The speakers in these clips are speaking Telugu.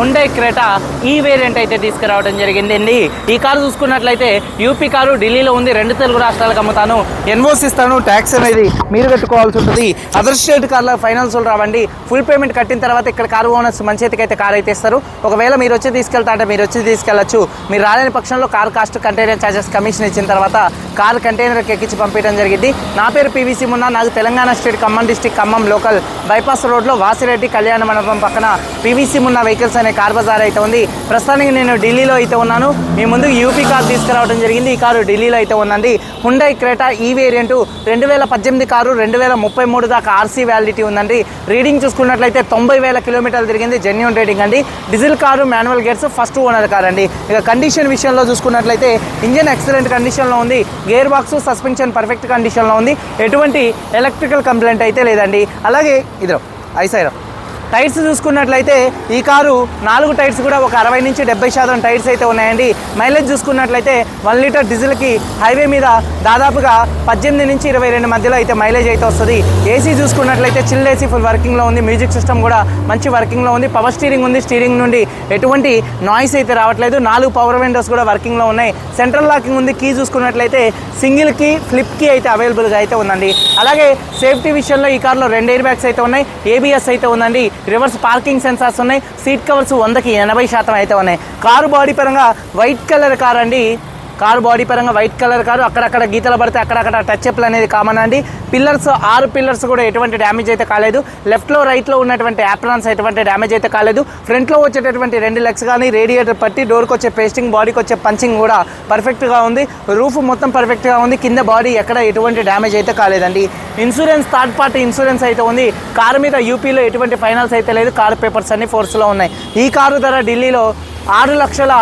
హుండై క్రేటా ఈ వేరియంట్ అయితే తీసుకురావడం జరిగింది అండి ఈ కారు చూసుకున్నట్లయితే యూపీ కారు ఢిల్లీలో ఉంది. రెండు తెలుగు రాష్ట్రాలకు అమ్ముతాను. ఎన్ఓసి ఇస్తాను. ట్యాక్స్ అనేది మీరు కట్టుకోవాల్సి ఉంటుంది. అదర్ స్టేట్ కార్ల ఫైనాన్సులు రావండి. ఫుల్ పేమెంట్ కట్టిన తర్వాత ఇక్కడ కారు ఓనర్స్ మంచి అయితే కారు అయితే ఇస్తారు. ఒకవేళ మీరు వచ్చి తీసుకెళ్తా అంటే మీరు వచ్చి తీసుకెళ్ళొచ్చు మీరు రాలేని పక్షంలో car cost container charges commission ఇచ్చిన తర్వాత కారు కంటైనర్కి ఎక్కించి పంపించడం జరిగింది. నా పేరు పీవీసీ మున్నా. నాకు Telangana state Khammam district Khammam local. Bypass రోడ్లో వాసిరెడ్డి కళ్యాణ మండపం పక్కన పీవీసీ మున్న వెహికల్స్ అనే కార్ బజార్ అయితే ఉంది. ప్రస్తుతానికి నేను ఢిల్లీలో అయితే ఉన్నాను. మీ ముందు యూపీ కార్ తీసుకురావడం జరిగింది. ఈ కారు ఢిల్లీలో అయితే ఉందండి. హుండై క్రేటా ఈ వేరియంట్ రెండు వేల పద్దెనిమిది కారు రెండు వేల ముప్పై మూడు దాకా ఆర్సీ వ్యాలిడిటీ ఉందండి. రీడింగ్ చూసుకున్నట్లయితే తొంభై వేల కిలోమీటర్లు తిరిగింది. జెన్యున్ రీడింగ్ అండి. Diesel car manual gears first owner car అండి. ఇక కండిషన్ విషయంలో చూసుకున్నట్లయితే ఇంజిన్ ఎక్సలెంట్ కండిషన్లో ఉంది. గేర్ బాక్స్ సస్పెన్షన్ పర్ఫెక్ట్ కండిషన్లో ఉంది. ఎటువంటి ఎలక్ట్రికల్ కంప్లైంట్ అయితే లేదండి. అలాగే ఇద్దరు ఐసైరా టైర్స్ చూసుకున్నట్లయితే ఈ కారు నాలుగు టైర్స్ కూడా ఒక అరవై నుంచి డెబ్బై శాతం టైర్స్ అయితే ఉన్నాయండి. మైలేజ్ చూసుకున్నట్లయితే వన్ లీటర్ డీజిల్కి హైవే మీద దాదాపుగా పద్దెనిమిది నుంచి ఇరవై రెండు మధ్యలో అయితే మైలేజ్ అయితే వస్తుంది. ఏసీ చూసుకున్నట్లయితే చిల్ ఏసీ ఫుల్ వర్కింగ్లో ఉంది. మ్యూజిక్ సిస్టమ్ కూడా మంచి వర్కింగ్లో ఉంది. పవర్ స్టీరింగ్ ఉంది. స్టీరింగ్ నుండి ఎటువంటి నాయిస్ అయితే రావట్లేదు. నాలుగు పవర్ విండోస్ కూడా వర్కింగ్లో ఉన్నాయి. సెంట్రల్ లాకింగ్ ఉంది. కీ చూసుకున్నట్లయితే సింగిల్ కీ ఫ్లిప్ కీ అయితే అవైలబుల్గా అయితే ఉందండి. అలాగే సేఫ్టీ విషయంలో ఈ కార్లో రెండు ఎయిర్ బ్యాగ్స్ అయితే ఉన్నాయి. ఏబిఎస్ అయితే ఉందండి. రివర్స్ పార్కింగ్ సెన్సార్స్ ఉన్నాయి. సీట్ కవర్స్ వందకి ఎనభై శాతం అయితే ఉన్నాయి. కారు బాడీ పరంగా వైట్ కలర్ కార్ అండి. కారు బాడీ పరంగా వైట్ కలర్ కారు అక్కడక్కడ గీతలు పడితే అక్కడక్కడ టచ్ అప్లు అనేది కామన్ అండి. పిల్లర్స్ ఆరు పిల్లర్స్ కూడా ఎటువంటి డ్యామేజ్ అయితే కాలేదు. లెఫ్ట్లో రైట్లో ఉన్నటువంటి యాప్రాన్స్ ఎటువంటి డ్యామేజ్ అయితే కాలేదు. ఫ్రంట్లో వచ్చేటటువంటి రెండు లెగ్స్ కానీ రేడియేటర్ పట్టి డోర్కి వచ్చే పేస్టింగ్ బాడీకి వచ్చే పంచింగ్ కూడా పర్ఫెక్ట్గా ఉంది. రూఫ్ మొత్తం పర్ఫెక్ట్గా ఉంది. కింద బాడీ ఎక్కడ ఎటువంటి డ్యామేజ్ అయితే కాలేదండి. ఇన్సూరెన్స్ థర్డ్ పార్టీ ఇన్సూరెన్స్ అయితే ఉంది. కారు మీద యూపీలో ఎటువంటి ఫైనాన్స్ అయితే లేదు. కారు పేపర్స్ అన్ని ఫోర్స్లో ఉన్నాయి. ఈ కారు ధర ఢిల్లీలో ఆరు లక్షల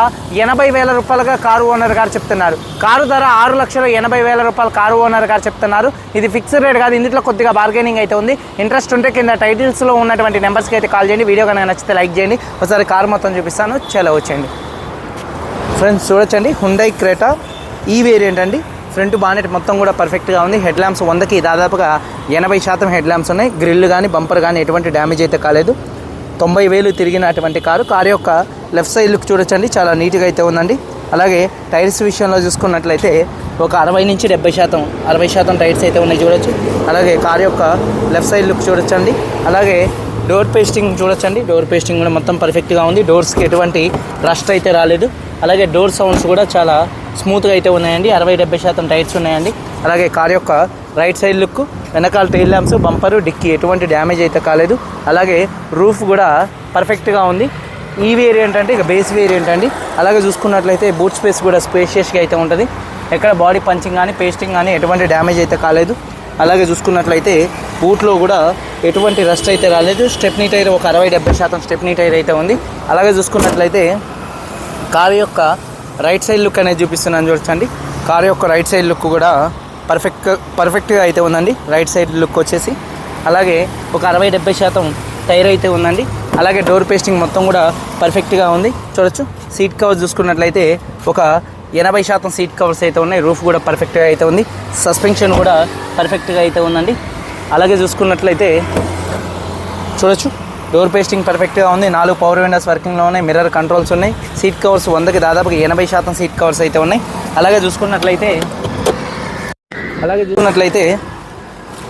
ఎనభై వేల రూపాయలుగా కారు ఓనర్ గారు చెప్తున్నారు. కారు ధర ఆరు లక్షల ఎనభై వేల రూపాయలు కారు ఓనర్ గారు చెప్తున్నారు. ఇది ఫిక్స్డ్ రేట్ కాదు ఇందులో కొద్దిగా బార్గెనింగ్ అయితే ఉంది. ఇంట్రెస్ట్ ఉంటే కింద టైటిల్స్లో ఉన్నటువంటి నెంబర్స్కి అయితే కాల్ చేయండి. వీడియో కనుక నచ్చితే లైక్ చేయండి. ఒకసారి కారు మొత్తం చూపిస్తాను. చలో వచ్చేయండి. ఫ్రెండ్స్ చూడొచ్చండి. హుండై క్రేటా ఈ వేరియంట్ అండి. ఫ్రంట్ బానెట్ మొత్తం కూడా పర్ఫెక్ట్గా ఉంది. హెడ్ ల్యాంప్స్ వందకి దాదాపుగా ఎనభై శాతం హెడ్ ల్యాంప్స్ ఉన్నాయి. గ్రిల్ కానీ బంపర్ కానీ ఎటువంటి డ్యామేజ్ అయితే కాలేదు. తొంభై వేలు తిరిగినటువంటి కారు. కారు యొక్క లెఫ్ట్ సైడ్ లుక్ చూడొచ్చండి. చాలా నీట్గా అయితే ఉందండి. అలాగే టైర్స్ విషయంలో చూసుకున్నట్లయితే ఒక అరవై నుంచి డెబ్బై శాతం అరవై శాతం టైర్స్ అయితే ఉన్నాయి చూడొచ్చు. అలాగే కారు యొక్క లెఫ్ట్ సైడ్ లుక్ చూడొచ్చండి. అలాగే డోర్ పేస్టింగ్ చూడొచ్చండి. డోర్ పేస్టింగ్ కూడా మొత్తం పర్ఫెక్ట్గా ఉంది. డోర్స్కి ఎటువంటి రస్ట్ అయితే రాలేదు. అలాగే డోర్ సౌండ్స్ కూడా చాలా స్మూత్గా అయితే ఉన్నాయండి. అరవై డెబ్బై శాతం టైర్స్ ఉన్నాయండి. అలాగే కార్ యొక్క రైట్ సైడ్ లుక్ వెనకాల టైల్ ల్యాంప్స్ బంపరు డిక్కీ ఎటువంటి డ్యామేజ్ అయితే కాలేదు. అలాగే రూఫ్ కూడా పర్ఫెక్ట్గా ఉంది. ఈ వేరియంట్ అంటే ఇక బేస్ వేరియంట్ అండి. అలాగే చూసుకున్నట్లయితే బూట్ స్పేస్ కూడా స్పేషియస్గా అయితే ఉంటుంది. ఎక్కడ బాడీ పంచింగ్ కానీ పేస్టింగ్ కానీ ఎటువంటి డ్యామేజ్ అయితే కాలేదు. అలాగే చూసుకున్నట్లయితే బూట్లో కూడా ఎటువంటి రస్ట్ అయితే రాలేదు. స్టెప్నీ టైర్ ఒక అరవై డెబ్బై శాతం స్టెప్నీ టైర్ అయితే ఉంది. అలాగే చూసుకున్నట్లయితే కారు యొక్క రైట్ సైడ్ లుక్ అనేది చూపిస్తున్నాను చూడండి. కారు యొక్క రైట్ సైడ్ లుక్ కూడా పర్ఫెక్ట్ పర్ఫెక్ట్గా అయితే ఉందండి. రైట్ సైడ్ లుక్ వచ్చేసి. అలాగే ఒక అరవై డెబ్బై శాతం టైర్ అయితే ఉందండి. అలాగే డోర్ పేస్టింగ్ మొత్తం కూడా పర్ఫెక్ట్గా ఉంది. చూడొచ్చు. సీట్ కవర్స్ చూసుకున్నట్లయితే ఒక ఎనభై శాతం సీట్ కవర్స్ అయితే ఉన్నాయి. రూఫ్ కూడా పర్ఫెక్ట్గా అయితే ఉంది. సస్పెన్షన్ కూడా పర్ఫెక్ట్గా అయితే ఉందండి. అలాగే చూసుకున్నట్లయితే చూడొచ్చు. డోర్ పేస్టింగ్ పర్ఫెక్ట్గా ఉంది. నాలుగు పవర్ విండోస్ వర్కింగ్లో ఉన్నాయి. మిర్రర్ కంట్రోల్స్ ఉన్నాయి. సీట్ కవర్స్ వందకి దాదాపుగా ఎనభై శాతం సీట్ కవర్స్ అయితే ఉన్నాయి. అలాగే చూసుకున్నట్లయితే అలాగే చూసుకున్నట్లయితే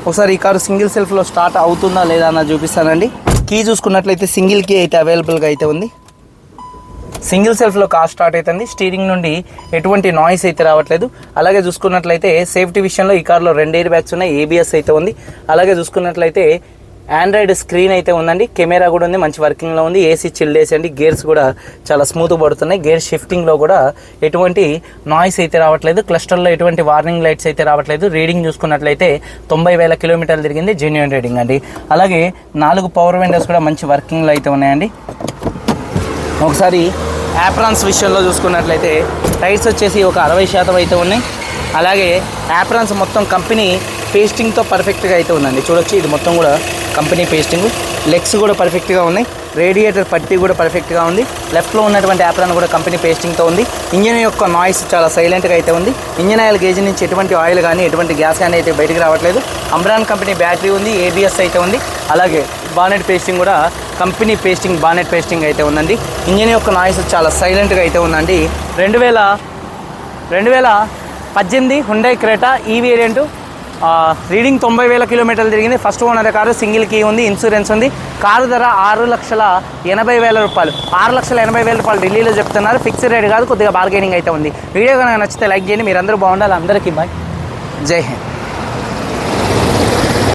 ఒకసారి ఈ కారు సింగిల్ సెల్ఫ్లో స్టార్ట్ అవుతుందా లేదా అన్నది చూపిస్తానండి. కీ చూసుకున్నట్లయితే సింగిల్ కీ అయితే అవైలబుల్గా అయితే ఉంది. సింగిల్ సెల్ఫ్లో కార్ స్టార్ట్ అవుతుంది. స్టీరింగ్ నుండి ఎటువంటి నాయిస్ అయితే రావట్లేదు. అలాగే చూసుకున్నట్లయితే సేఫ్టీ విషయంలో ఈ కార్లో రెండు ఎయిర్ బ్యాగ్స్ ఉన్నాయి ఏబిఎస్ అయితే ఉంది. అలాగే చూసుకున్నట్లయితే ఆండ్రాయిడ్ స్క్రీన్ అయితే ఉందండి. కెమెరా కూడా ఉంది మంచి వర్కింగ్లో ఉంది. ఏసీ చిల్డ్ ఏసీ అండి. గేర్స్ కూడా చాలా స్మూత్ పడుతున్నాయి. గేర్ షిఫ్టింగ్లో కూడా ఎటువంటి నాయిస్ అయితే రావట్లేదు. క్లస్టర్లో ఎటువంటి వార్నింగ్ లైట్స్ అయితే రావట్లేదు. రీడింగ్ చూసుకున్నట్లయితే తొంభై వేల కిలోమీటర్లు తిరిగింది జెన్యున్ రీడింగ్ అండి. అలాగే నాలుగు పవర్ విండోస్ కూడా మంచి వర్కింగ్లో అయితే ఉన్నాయండి. ఒకసారి యాప్రాన్స్ విషయంలో చూసుకున్నట్లయితే టైర్స్ వచ్చేసి ఒక అరవై శాతం అయితే ఉన్నాయి. అలాగే యాప్రాన్స్ మొత్తం కంపెనీ పేస్టింగ్తో పర్ఫెక్ట్గా అయితే ఉందండి. చూడొచ్చు ఇది మొత్తం కూడా కంపెనీ పేస్టింగ్. లెగ్స్ కూడా పర్ఫెక్ట్గా ఉన్నాయి. రేడియేటర్ పట్టి కూడా పర్ఫెక్ట్గా ఉంది. లెఫ్ట్లో ఉన్నటువంటి యాప్రాన్ కూడా కంపెనీ పేస్టింగ్తో ఉంది. ఇంజిన్ యొక్క నాయిస్ చాలా సైలెంట్గా అయితే ఉంది. ఇంజిన్ ఆయిల్ గేజ్ నుంచి ఎటువంటి ఆయిల్ కానీ ఎటువంటి గ్యాస్ కానీ అయితే బయటకు రావట్లేదు. అమ్రాన్ కంపెనీ బ్యాటరీ ఉంది ఏబిఎస్ అయితే ఉంది. అలాగే బానెట్ పేస్టింగ్ కూడా కంపెనీ పేస్టింగ్ బానెట్ పేస్టింగ్ అయితే ఉందండి. ఇంజిన్ యొక్క నాయిస్ చాలా సైలెంట్గా అయితే ఉందండి. రెండు వేల రెండు వేల పద్దెనిమిది Hyundai Creta E variant reading తొంభై వేల కిలోమీటర్లు తిరిగింది. First owner car single key ఉంది ఇన్సూరెన్స్ ఉంది. కారు ధర ఆరు లక్షల ఎనభై వేల రూపాయలు. ఆరు లక్షల ఎనభై వేల రూపాయలు ఢిల్లీలో చెప్తున్నారు. ఫిక్స్డ్ రేట్ కాదు కొద్దిగా బార్గెనింగ్ అయితే ఉంది. వీడియో కనుక నచ్చితే లైక్ చేయండి. మీరందరూ బాగుండాలి. అందరికీ బాయ్ జై హింద్.